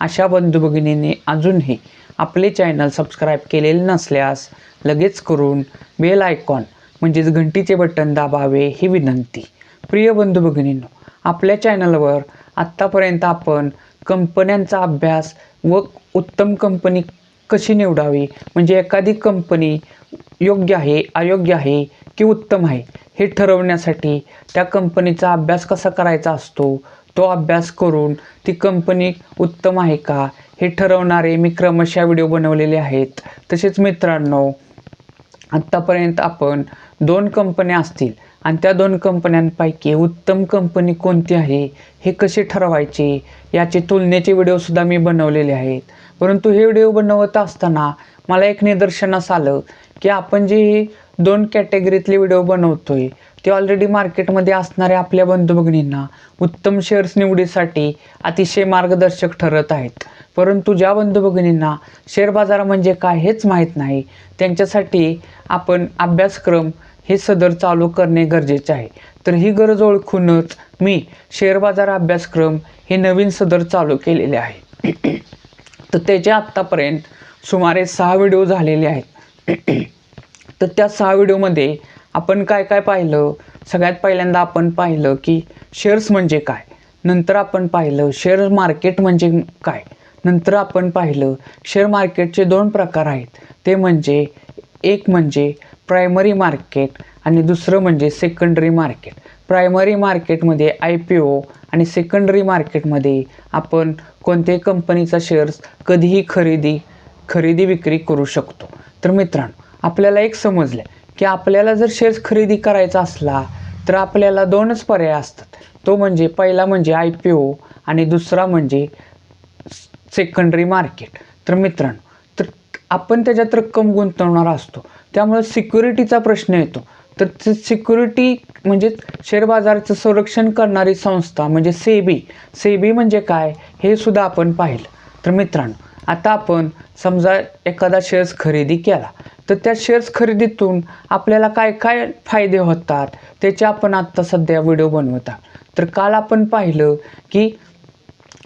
अशा बंधू भगिनींनी अजूनही आपले चॅनल सबस्क्राईब केलेले नसल्यास लगेच करून बेल आयकॉन म्हणजेच घंटीचे बटन दाबावे ही विनंती. प्रिय बंधू भगिनींनो आपल्या चॅनलवर आत्तापर्यंत आपण कंपन्यांचा अभ्यास व उत्तम कंपनी कशी निवडावी? म्हणजे एखादी कंपनी योग्य आहे अयोग्य आहे की उत्तम आहे हे ठरवण्यासाठी त्या कंपनीचा अभ्यास कसा करायचा असतो? तो अभ्यास करून ती कंपनी उत्तम आहे का हे ठरवणारे मी क्रमशः व्हिडिओ बनवलेले आहेत. तसेच मित्रांनो आत्तापर्यंत आपण दोन कंपन्या असतील आणि त्या दोन कंपन्यांपैकी उत्तम कंपनी कोणती आहे हे कसे ठरवायचे याचे तुलनेचे व्हिडिओसुद्धा मी बनवलेले आहेत. परंतु हे व्हिडिओ बनवत असताना मला एक निदर्शनास आलं की आपण जे हे दोन कॅटेगरीतले व्हिडिओ बनवतो आहे ते ऑलरेडी मार्केटमध्ये असणाऱ्या आपल्या बंधुभगिनींना उत्तम शेअर्स निवडीसाठी अतिशय मार्गदर्शक ठरत आहेत. परंतु ज्या बंधुभगिनींना शेअर बाजार म्हणजे काय हेच माहीत नाही त्यांच्यासाठी आपण अभ्यासक्रम हे सदर चालू करणे गरजेचे आहे. तर ही गरज ओळखूनच मी शेअर बाजार अभ्यासक्रम हे नवीन सदर चालू केलेले आहे. तर त्याचे आत्तापर्यंत सुमारे सहा व्हिडिओ झालेले आहेत. तर त्या सहा व्हिडिओमध्ये आपण काय काय पाहिलं? सगळ्यात पहिल्यांदा आपण पाहिलं की शेअर्स म्हणजे काय? नंतर आपण पाहिलं शेअर मार्केट म्हणजे काय? नंतर आपण पाहिलं शेअर मार्केटचे दोन प्रकार आहेत. ते म्हणजे एक म्हणजे प्रायमरी मार्केट आणि दुसरं म्हणजे सेकंडरी मार्केट प्रायमरी मार्केटमध्ये आय पी ओ आणि सेकंडरी मार्केटमध्ये आपण कोणत्याही कंपनीचा शेअर्स कधीही खरेदी खरेदी विक्री करू शकतो. तर मित्रांनो आपल्याला एक समजलं की आपल्याला जर शेअर्स खरेदी करायचा असला तर आपल्याला दोनच पर्याय असतात. तो म्हणजे पहिला म्हणजे आय पी ओ आणि दुसरा म्हणजे सेकंडरी मार्केट तर मित्रांनो तर आपण त्याच्यात रक्कम गुंतवणार असतो. त्यामुळे सिक्युरिटीचा प्रश्न येतो. तर ते सिक्युरिटी म्हणजे शेअर बाजाराचं संरक्षण करणारी संस्था म्हणजे सेबी. सेबी म्हणजे काय? हे सुद्धा आपण पाहिलं. तर मित्रांनो आता आपण समजा एखादा शेअर्स खरेदी केला तर त्या शेअर्स खरेदीतून आपल्याला काय काय फायदे होतात? त्याचे आपण आत्ता सध्या व्हिडिओ बनवत. आहोत तर काल आपण पाहिलं की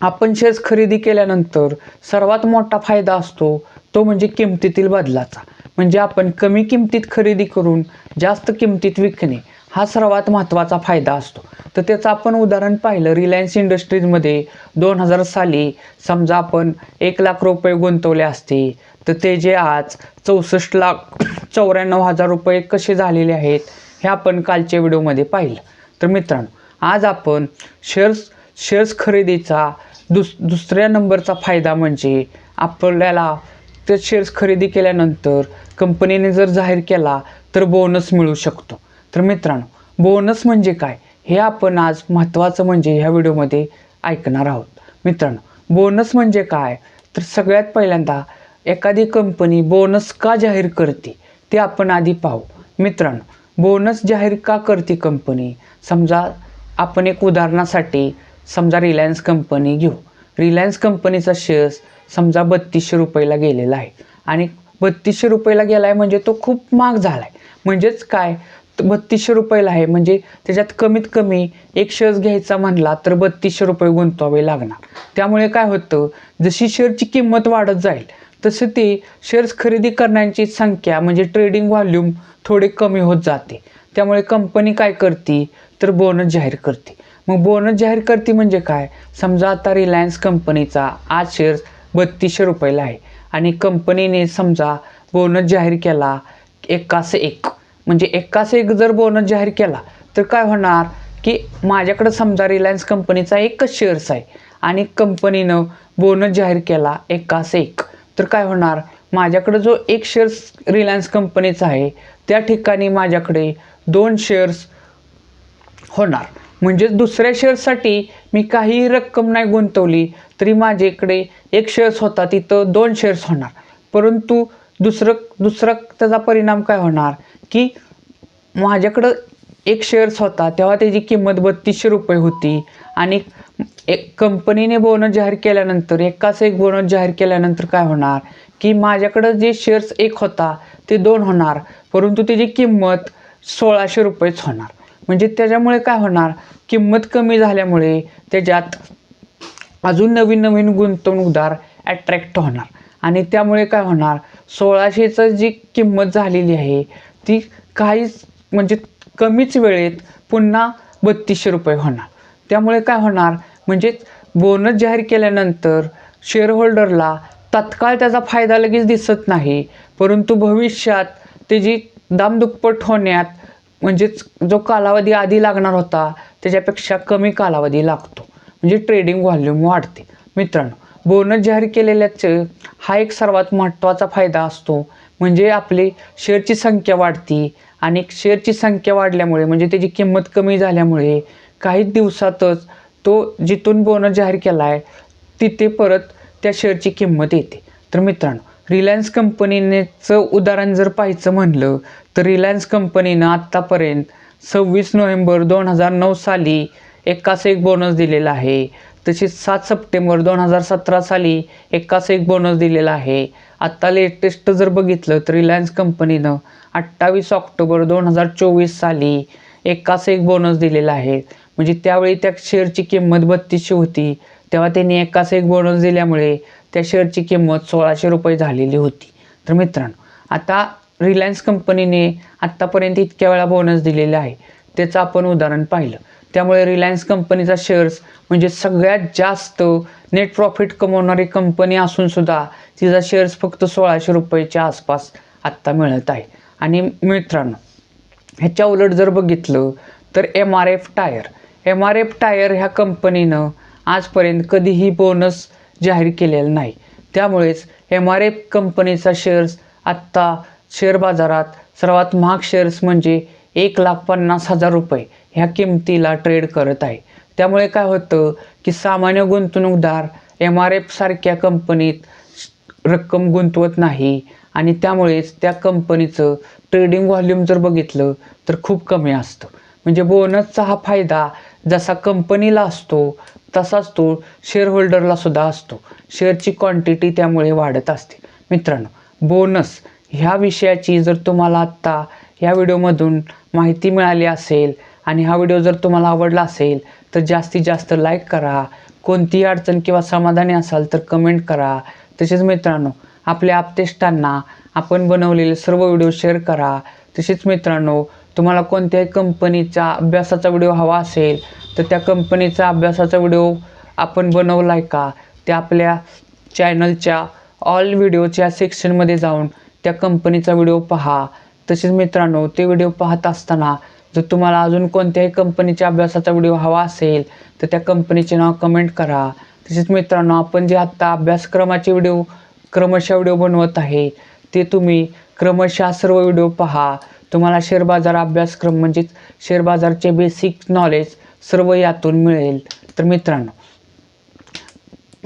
आपण शेअर्स खरेदी केल्यानंतर सर्वात मोठा फायदा असतो तो म्हणजे किमतीतील बदलाचा. म्हणजे आपण कमी किमतीत खरेदी करून जास्त किमतीत विकणे. हा सर्वात महत्त्वाचा फायदा असतो. तर त्याचं आपण उदाहरण पाहिलं. रिलायन्स इंडस्ट्रीजमध्ये दोन हजार साली समजा आपण एक लाख रुपये गुंतवले असते. तर ते जे आज चौसष्ट लाख चौऱ्याण्णव हजार रुपये कसे झालेले आहेत हे आपण कालच्या व्हिडिओमध्ये पाहिलं. तर मित्रांनो आज आपण शेअर्स शेअर्स खरेदीचा दुस दुसऱ्या नंबरचा फायदा म्हणजे आपल्याला ते शेअर्स खरेदी केल्यानंतर कंपनीने जर जाहीर केला तर बोनस मिळू शकतो. तर मित्रांनो बोनस म्हणजे काय? हे आपण आज महत्त्वाचं म्हणजे ह्या व्हिडिओमध्ये ऐकणार आहोत. मित्रांनो बोनस म्हणजे काय? तर सगळ्यात पहिल्यांदा एखादी कंपनी बोनस का जाहीर करते ते आपण आधी पाहू. मित्रांनो बोनस जाहीर का करते कंपनी समजा आपण एक उदाहरणासाठी समजा रिलायन्स कंपनी घेऊ. रिलायन्स कंपनीचा शेअर्स समजा बत्तीसशे रुपयाला गेलेला आहे. आणि बत्तीसशे रुपयाला गेला आहे म्हणजे तो खूप महाग झाला आहे म्हणजेच काय? बत्तीसशे रुपयाला आहे. म्हणजे त्याच्यात कमीत कमी एक शेअर्स घ्यायचा म्हणला तर बत्तीसशे रुपये गुंतवावे लागणार. त्यामुळे काय होतं जशी शेअरची किंमत वाढत जाईल तसं ते शेअर्स खरेदी करण्याची संख्या म्हणजे ट्रेडिंग व्हॉल्यूम थोडे कमी होत जाते. त्यामुळे कंपनी काय करते? तर बोनस जाहीर करते. मग बोनस जाहीर करते म्हणजे काय? समजा आता रिलायन्स कंपनीचा आज शेअर्स बत्तीसशे रुपयाला आहे. आणि कंपनीने समजा बोनस जाहीर केला एकास एक. म्हणजे एकाच एक जर बोनस जाहीर केला तर काय होणार की माझ्याकडं समजा रिलायन्स कंपनीचा एकच शेअर्स आहे आणि कंपनीनं बोनस जाहीर केला एकास एक तर काय होणार? माझ्याकडं जो एक शेअर्स रिलायन्स कंपनीचा आहे त्या ठिकाणी माझ्याकडे दोन शेअर्स होणार. म्हणजेच दुसऱ्या शेअर्ससाठी मी काहीही रक्कम नाही गुंतवली तरी माझ्याकडे एक शेअर्स होता तिथं दोन शेअर्स होणार. परंतु दुसरं दुसरा त्याचा परिणाम काय होणार? की माझ्याकडं एक शेअर्स होता तेव्हा त्याची किंमत बत्तीसशे रुपये होती. आणि एक कंपनीने बोनस जाहीर केल्यानंतर एकाच एक बोनस जाहीर केल्यानंतर काय होणार? की माझ्याकडं जे शेअर्स एक होता ते दोन होणार. परंतु त्याची किंमत सोळाशे रुपयेच होणार. म्हणजे त्याच्यामुळे काय होणार? किंमत कमी झाल्यामुळे त्याच्यात अजून नवीन नवीन गुंतवणूकदार ॲट्रॅक्ट होणार. आणि त्यामुळे काय होणार? सोळाशेचं जी किंमत झालेली आहे ती काहीच म्हणजे कमीच वेळेत पुन्हा बत्तीसशे रुपये होणार. त्यामुळे काय होणार? म्हणजे बोनस जाहीर केल्यानंतर शेअरहोल्डरला तत्काळ त्याचा फायदा लगेच दिसत नाही. परंतु भविष्यात त्याची दामदुप्पट होण्यात म्हणजेच जो कालावधी आधी लागणार होता त्याच्यापेक्षा कमी कालावधी लागतो. म्हणजे ट्रेडिंग व्हॉल्यूम वाढते. मित्रांनो बोनस जाहीर केलेल्याचे हा एक सर्वात महत्त्वाचा फायदा असतो. म्हणजे आपली शेअरची संख्या वाढती आणि शेअरची संख्या वाढल्यामुळे म्हणजे त्याची किंमत कमी झाल्यामुळे काही दिवसातच तो जिथून बोनस जाहीर केला आहे तिथे परत त्या शेअरची किंमत येते. तर मित्रांनो रिलायन्स कंपनीनेचं उदाहरण जर पाहायचं म्हणलं तर रिलायन्स कंपनीनं आत्तापर्यंत सव्वीस नोव्हेंबर दोन हजार नऊ साली एकास एक बोनस दिलेला आहे. तसेच सात सप्टेंबर दोन हजार सतरा साली एकास एक बोनस दिलेला आहे. आत्ता लेटेस्ट जर बघितलं तर रिलायन्स कंपनीनं अठ्ठावीस ऑक्टोबर दोन हजार चोवीस साली एकाच एक बोनस दिलेला आहे. म्हणजे त्यावेळी त्या शेअरची किंमत बत्तीसशे होती. तेव्हा त्यांनी एकाच एक बोनस दिल्यामुळे त्या शेअरची किंमत सोळाशे रुपये झालेली होती. तर मित्रांनो आता रिलायन्स कंपनीने आत्तापर्यंत इतक्या वेळा बोनस दिलेला आहे. त्याचं आपण उदाहरण पाहिलं. त्यामुळे रिलायन्स कंपनीचा शेअर्स म्हणजे सगळ्यात जास्त नेट प्रॉफिट कमवणारी कंपनी असूनसुद्धा तिचा शेअर्स फक्त सोळाशे रुपयेच्या आसपास आत्ता मिळत आहे. आणि मित्रांनो ह्याच्या उलट जर बघितलं तर M R F tyre M R F tyre ह्या कंपनीनं आजपर्यंत कधीही बोनस जाहीर केलेला नाही. त्यामुळेच एम आर एफ कंपनीचा शेअर्स आत्ता शेअर बाजारात सर्वात महाग शेअर्स म्हणजे एक लाख पन्नास हजार रुपये. ह्या किमतीला ट्रेड करत आहे. त्यामुळे काय होतं की सामान्य गुंतवणूकदार एम आर एफ सारख्या कंपनीत रक्कम गुंतवत नाही आणि त्यामुळेच त्या कंपनीचं ट्रेडिंग व्हॉल्यूम जर बघितलं तर खूप कमी असतं. म्हणजे बोनसचा हा फायदा जसा कंपनीला असतो तसाच तो शेअरहोल्डरला सुद्धा असतो. शेअरची क्वांटिटी त्यामुळे वाढत असते. मित्रांनो बोनस ह्या विषयाची जर तुम्हाला आत्ता ह्या व्हिडिओमधून माहिती मिळाली असेल आणि हा व्हिडिओ जर तुम्हाला आवडला असेल तर जास्तीत जास्त लाईक करा. कोणतीही अडचण किंवा समाधानी असाल तर कमेंट करा. तसेच मित्रांनो आपल्या आपतेष्टांना आपण बनवलेले सर्व व्हिडिओ शेअर करा. तसेच मित्रांनो तुम्हाला कोणत्याही कंपनीचा अभ्यासाचा व्हिडिओ हवा असेल तर त्या कंपनीचा अभ्यासाचा व्हिडिओ आपण बनवला आहे का? ते आपल्या चॅनलच्या ऑल व्हिडिओच्या सेक्शनमध्ये जाऊन त्या कंपनीचा व्हिडिओ पहा. तसेच मित्रांनो ते व्हिडिओ पाहत असताना जर तुम्हाला अजून कोणत्याही कंपनीच्या अभ्यासाचा व्हिडिओ हवा असेल तर त्या कंपनीचे नाव कमेंट करा. तसेच मित्रांनो आपण जे आत्ता अभ्यासक्रमाचे व्हिडिओ क्रमशः व्हिडिओ बनवत आहे ते तुम्ही क्रमशः सर्व व्हिडिओ पहा. तुम्हाला शेअर बाजार अभ्यासक्रम म्हणजेच शेअर बाजारचे बेसिक नॉलेज सर्व यातून मिळेल. तर मित्रांनो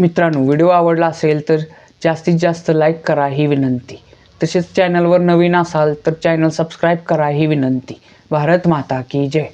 मित्रांनो व्हिडिओ आवडला असेल तर जास्तीत जास्त लाईक करा ही विनंती. तसेच चॅनलवर नवीन असाल तर चॅनल सबस्क्राईब करा ही विनंती. भारत माता की जय.